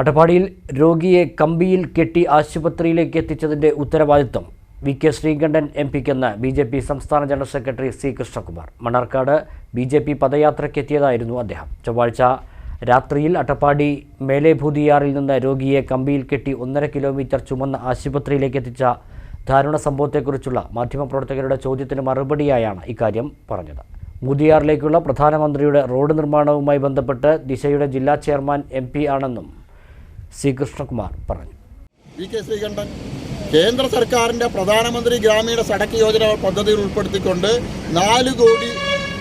അട്ടപ്പാടിയിൽ രോഗിയെ കമ്പിയിൽ കെട്ടി ആശുപത്രിയിലേക്ക് എത്തിച്ചതിന്റെ ഉത്തരവാദിത്വം വി കെ ശ്രീകണ്ഠൻ എം പിക്കെന്ന് ബി ജെ പി സംസ്ഥാന general secretary C Krishnakumar. Mannarkkad B J P പദയാത്രയ്ക്കെത്തിയതായിരുന്നു അദ്ദേഹം. ചൊവ്വാഴ്ച രാത്രിയിൽ അട്ടപ്പാടി മേലേഭൂതിയാറിൽ നിന്ന് രോഗിയെ കമ്പിയിൽ കെട്ടി ഒന്നര കിലോമീറ്റർ ചുമന്ന ആശുപത്രിയിലേക്ക് എത്തിച്ച ദാരുണ സംഭവത്തെക്കുറിച്ചുള്ള മാധ്യമപ്രവർത്തകരുടെ ചോദ്യത്തിന് മറുപടിയായാണ് ഇക്കാര്യം പറഞ്ഞത്. മുതിയാറിലേക്കുള്ള പ്രധാനമന്ത്രിയുടെ റോഡ് നിർമ്മാണവുമായി ബന്ധപ്പെട്ട് ദിശയുടെ ജില്ലാ ചെയർമാൻ എം ആണെന്നും സി കൃഷ്ണകുമാർ പറഞ്ഞു. വി കെ ശ്രീകണ്ഠൻ കേന്ദ്ര സർക്കാരിന്റെ പ്രധാനമന്ത്രി ഗ്രാമീണ സടക്ക് യോജന പദ്ധതിയിൽ ഉൾപ്പെടുത്തിക്കൊണ്ട് നാല് കോടി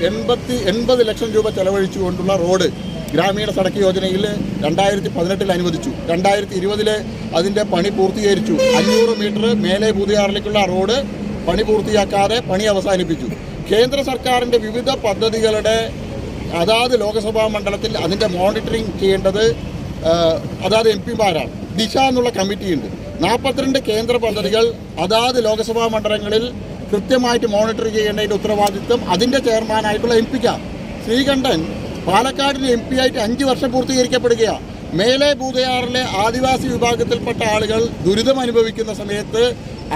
എൺപത്തി എൺപത് ലക്ഷം രൂപ ചെലവഴിച്ചുകൊണ്ടുള്ള റോഡ് ഗ്രാമീണ സടക്ക് യോജനയിൽ രണ്ടായിരത്തി പതിനെട്ടിൽ അനുവദിച്ചു. രണ്ടായിരത്തി ഇരുപതിൽ അതിന്റെ പണി പൂർത്തീകരിച്ചു. അഞ്ഞൂറ് മീറ്റർ മേലെ പുതിയാറിലേക്കുള്ള റോഡ് പണി പൂർത്തിയാക്കാതെ പണി അവസാനിപ്പിച്ചു. കേന്ദ്ര സർക്കാരിന്റെ വിവിധ പദ്ധതികളുടെ അതാത് ലോക്സഭാ മണ്ഡലത്തിൽ അതിന്റെ മോണിറ്ററിംഗ് ചെയ്യേണ്ടത് അതാത് എം പിമാരാണ്. ദിശ എന്നുള്ള കമ്മിറ്റിയുണ്ട് നാൽപ്പത്തിരണ്ട് കേന്ദ്ര പദ്ധതികൾ അതാത് ലോക്സഭാ മണ്ഡലങ്ങളിൽ കൃത്യമായിട്ട് മോണിറ്റർ ചെയ്യേണ്ടതിന്റെ ഉത്തരവാദിത്വം അതിന്റെ ചെയർമാനായിട്ടുള്ള എം പിക്കാണ് ശ്രീകണ്ഠൻ പാലക്കാടിന് എം പി ആയിട്ട് അഞ്ച് വർഷം പൂർത്തീകരിക്കപ്പെടുകയാണ് മേലെ ഭൂതയാറിലെ ആദിവാസി വിഭാഗത്തിൽപ്പെട്ട ആളുകൾ ദുരിതം അനുഭവിക്കുന്ന സമയത്ത്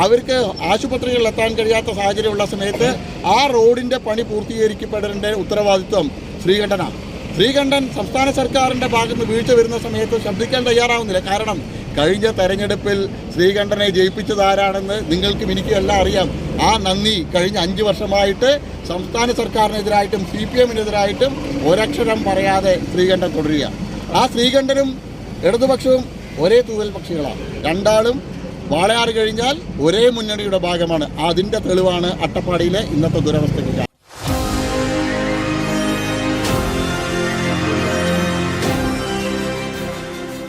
അവർക്ക് ആശുപത്രികളിൽ എത്താൻ കഴിയാത്ത സാഹചര്യമുള്ള സമയത്ത് ആ റോഡിന്റെ പണി പൂർത്തീകരിക്കപ്പെടേണ്ട ഉത്തരവാദിത്വം ശ്രീകണ്ഠനാണ്. ശ്രീകണ്ഠൻ സംസ്ഥാന സർക്കാരിന്റെ ഭാഗത്ത് വീഴ്ച വരുന്ന സമയത്ത് ശബ്ദിക്കാൻ തയ്യാറാവുന്നില്ല. കാരണം കഴിഞ്ഞ തെരഞ്ഞെടുപ്പിൽ ശ്രീകണ്ഠനെ ജയിപ്പിച്ചത് ആരാണെന്ന് നിങ്ങൾക്കും എനിക്കും എല്ലാം അറിയാം. ആ നന്ദി കഴിഞ്ഞ അഞ്ച് വർഷമായിട്ട് സംസ്ഥാന സർക്കാരിനെതിരായിട്ടും സി പി എമ്മിനെതിരായിട്ടും ഒരക്ഷരം പറയാതെ ശ്രീകണ്ഠൻ തുടരുക ആ ശ്രീകണ്ഠനും ഇടതുപക്ഷവും ഒരേ തൂവൽ പക്ഷികളാണ്. രണ്ടാളും വാളയാറ് കഴിഞ്ഞാൽ ഒരേ മുന്നണിയുടെ ഭാഗമാണ്. അതിന്റെ തെളിവാണ് അട്ടപ്പാടിയിലെ ഇന്നത്തെ ദുരവസ്ഥയ്ക്ക്